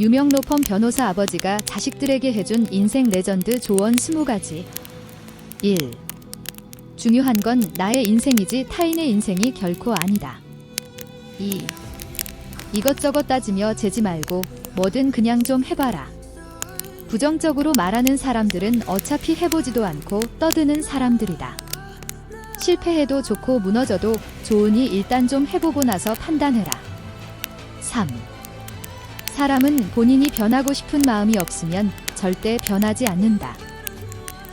유명 로펌 변호사 아버지가 자식들에게 해준 인생 레전드 조언 20가지. 1. 중요한 건 나의 인생이지 타인의 인생이 결코 아니다. 2. 이것저것 따지며 재지 말고 뭐든 그냥 좀 해봐라. 부정적으로 말하는 사람들은 어차피 해보지도 않고 떠드는 사람들이다. 실패해도 좋고 무너져도 좋으니 일단 좀 해보고 나서 판단해라. 3. 사람은 본인이 변하고 싶은 마음이 없으면 절대 변하지 않는다.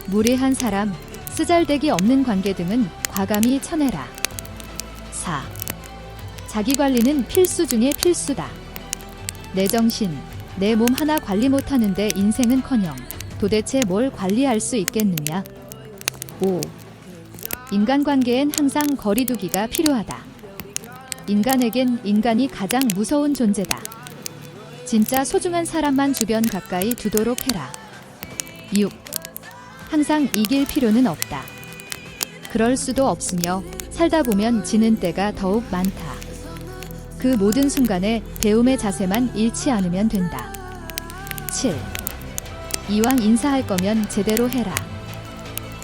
무례한 사람, 쓰잘데기 없는 관계 등은 과감히 쳐내라. 4. 자기 관리는 필수 중의 필수다. 내 정신, 내 몸 하나 관리 못하는데 인생은커녕 도대체 뭘 관리할 수 있겠느냐? 5. 인간관계엔 항상 거리두기가 필요하다. 인간에겐 인간이 가장 무서운 존재다. 진짜 소중한 사람만 주변 가까이 두도록 해라. 6. 항상 이길 필요는 없다. 그럴 수도 없으며 살다 보면 지는 때가 더욱 많다. 그 모든 순간에 배움의 자세만 잃지 않으면 된다. 7. 이왕 인사할 거면 제대로 해라.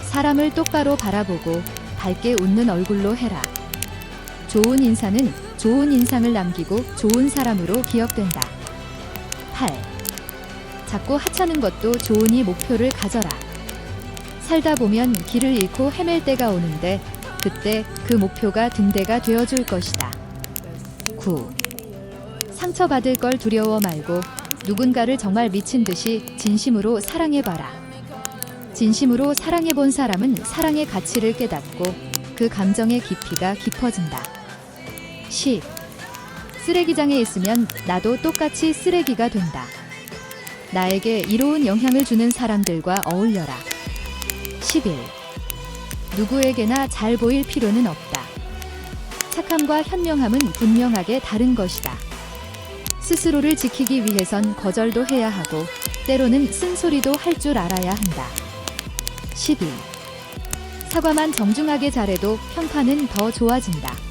사람을 똑바로 바라보고 밝게 웃는 얼굴로 해라. 좋은 인사는 좋은 인상을 남기고 좋은 사람으로 기억된다. 8. 자꾸 하찮은 것도 좋으니 목표를 가져라. 살다 보면 길을 잃고 헤맬 때가 오는데 그때 그 목표가 등대가 되어줄 것이다. 9. 상처받을 걸 두려워 말고 누군가를 정말 미친 듯이 진심으로 사랑해봐라. 진심으로 사랑해본 사람은 사랑의 가치를 깨닫고 그 감정의 깊이가 깊어진다. 10. 쓰레기장에 있으면 나도 똑같이 쓰레기가 된다. 나에게 이로운 영향을 주는 사람들과 어울려라. 11. 누구에게나 잘 보일 필요는 없다. 착함과 현명함은 분명하게 다른 것이다. 스스로를 지키기 위해선 거절도 해야 하고 때로는 쓴소리도 할 줄 알아야 한다. 12. 사과만 정중하게 잘해도 평판은 더 좋아진다.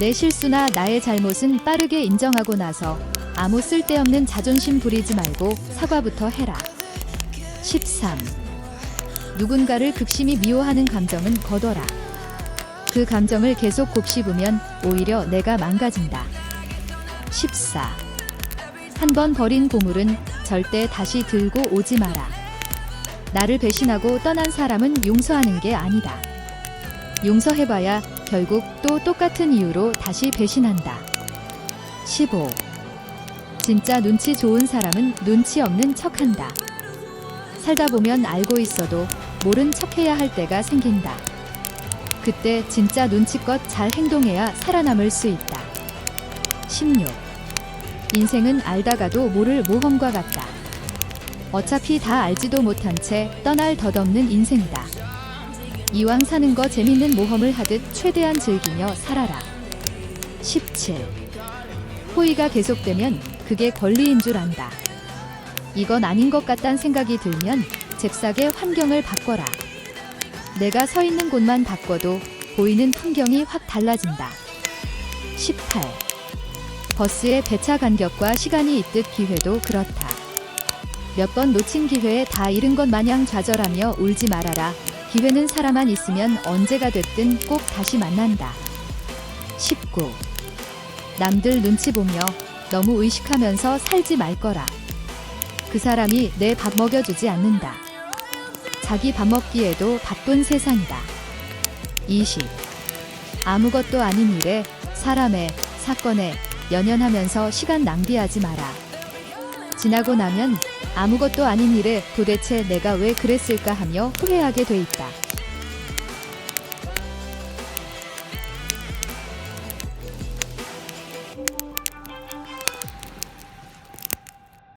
내 실수나 나의 잘못은 빠르게 인정하고 나서 아무 쓸데없는 자존심 부리지 말고 사과부터 해라. 13. 누군가를 극심히 미워하는 감정은 거둬라. 그 감정을 계속 곱씹으면 오히려 내가 망가진다. 14. 한 번 버린 보물은 절대 다시 들고 오지 마라. 나를 배신하고 떠난 사람은 용서하는 게 아니다. 용서해봐야 결국 또 똑같은 이유로 다시 배신한다. 15. 진짜 눈치 좋은 사람은 눈치 없는 척 한다. 살다 보면 알고 있어도 모른 척 해야 할 때가 생긴다. 그때 진짜 눈치껏 잘 행동해야 살아남을 수 있다. 16. 인생은 알다가도 모를 모험과 같다. 어차피 다 알지도 못한 채 떠날 덧없는 인생이다. 이왕 사는 거 재밌는 모험을 하듯 최대한 즐기며 살아라. 17. 호의가 계속되면 그게 권리인 줄 안다. 이건 아닌 것 같단 생각이 들면 잽싸게 환경을 바꿔라. 내가 서 있는 곳만 바꿔도 보이는 풍경이 확 달라진다. 18. 버스의 배차 간격과 시간이 있듯 기회도 그렇다. 몇 번 놓친 기회에 다 잃은 것 마냥 좌절하며 울지 말아라. 기회는 살아만 있으면 언제가 됐든 꼭 다시 만난다. 19. 남들 눈치 보며 너무 의식하면서 살지 말 거라. 그 사람이 내 밥 먹여주지 않는다. 자기 밥 먹기에도 바쁜 세상이다. 20. 아무것도 아닌 일에, 사람에, 사건에 연연하면서 시간 낭비하지 마라. 지나고 나면 아무것도 아닌 일에 도대체 내가 왜 그랬을까 하며 후회하게 돼 있다.